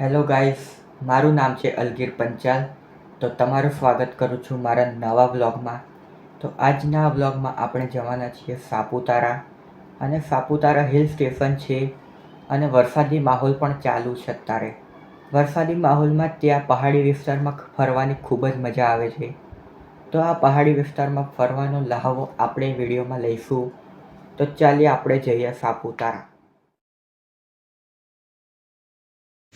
Hello guys મારું નામ છે અલગીર પંચાલ. તો તમારું સ્વાગત કરું છું મારા નવા વ્લોગમાં. તો આજના વ્લોગમાં આપણે જવાના છીએ સાપુતારા. અને સાપુતારા હિલ સ્ટેશન છે અને વરસાદી માહોલ પણ ચાલુ છે અત્યારે. વરસાદી માહોલમાં ત્યાં પહાડી વિસ્તારમાં ફરવાની ખૂબ જ મજા આવે છે. તો આ પહાડી વિસ્તારમાં ફરવાનો લહાવો આપણે વિડીયોમાં લઈશું. તો ચાલીએ આપણે જઈએ સાપુતારા.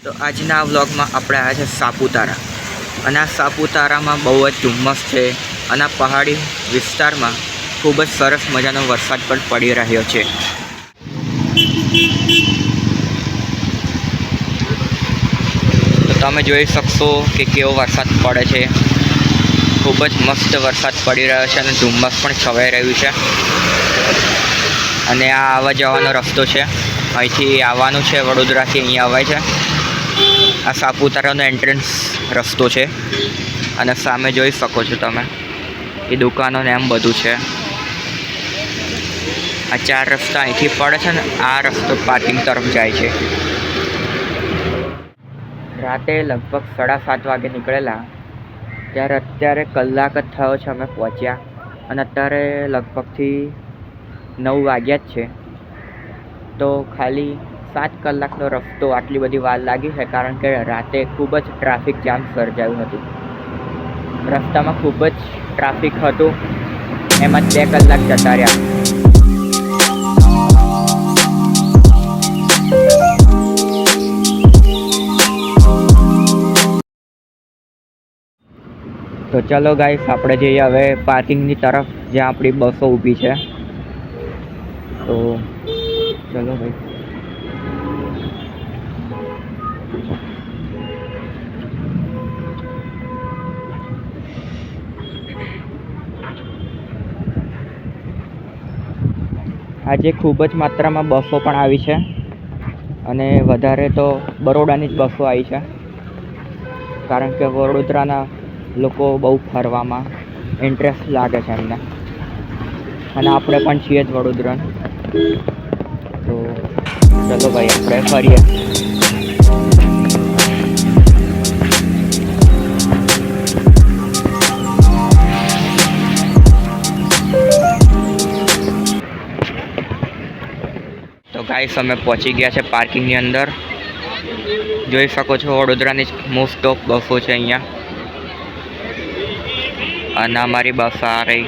તો આજના વ્લોગમાં આપણે આવ્યા છે સાપુતારા. અને આ સાપુતારામાં બહુ જ ધુમ્મસ છે અને પહાડી વિસ્તારમાં ખૂબ જ સરસ મજાનો વરસાદ પણ પડી રહ્યો છે. તમે જોઈ શકશો કે કેવો વરસાદ પડે છે. ખૂબ જ મસ્ત વરસાદ પડી રહ્યો છે અને ધુમ્મસ પણ છવાઈ રહ્યું છે. અને આ આવવા જવાનો રસ્તો છે. અહીંથી આવવાનું છે વડોદરાથી અહીંયા અવાય છે. આ સાપુતારાનો એન્ટ્રન્સ રસ્તો છે. અને સામે જોઈ શકો છો તમે. એ દુકાનો ને એમ બધું છે. આ ચાર રસ્તા અહીંથી પડે છે ને, આ રસ્તો પાર્કિંગ તરફ જાય છે. રાતે લગભગ સાડા સાત વાગે નીકળેલા, ત્યારે અત્યારે કલાક જ થયો છે અમે પહોંચ્યા. અને અત્યારે લગભગથી નવ વાગ્યા જ છે. તો ખાલી સાત કલાકનો રસ્તો આટલી બધી વાર લાગી છે કારણ કે રાતે ખૂબ જ ટ્રાફિક જામ સર્જાયું હતું. રસ્તામાં ખૂબ જ ટ્રાફિક હતું. એમાં બે કલાક જતા રહ્યા. તો ચલો ગાઈસ આપણે જઈએ હવે પાર્કિંગની તરફ, જ્યાં આપણી બસો ઊભી છે. તો ચલો ભાઈ. આજે ખૂબ જ માત્રામાં બસો પણ આવી છે. અને વધારે તો બરોડાની જ બસો આવી છે. કારણ કે વડોદરાના લોકો બહુ ફરવામાં ઇન્ટરેસ્ટ લાગે છે એમને. અને આપણે પણ છીએ જ વડોદરા તો ચલો ભાઈ, આપણે ફરીએ. તો ગાઈસ અમે પહોંચી ગયા છે પાર્કિંગની અંદર. જોઈ શકો છો વડોદરાની મોસ્ટ ઓફ બસો છે અહીંયા. અને અમારી બસ આ રહી.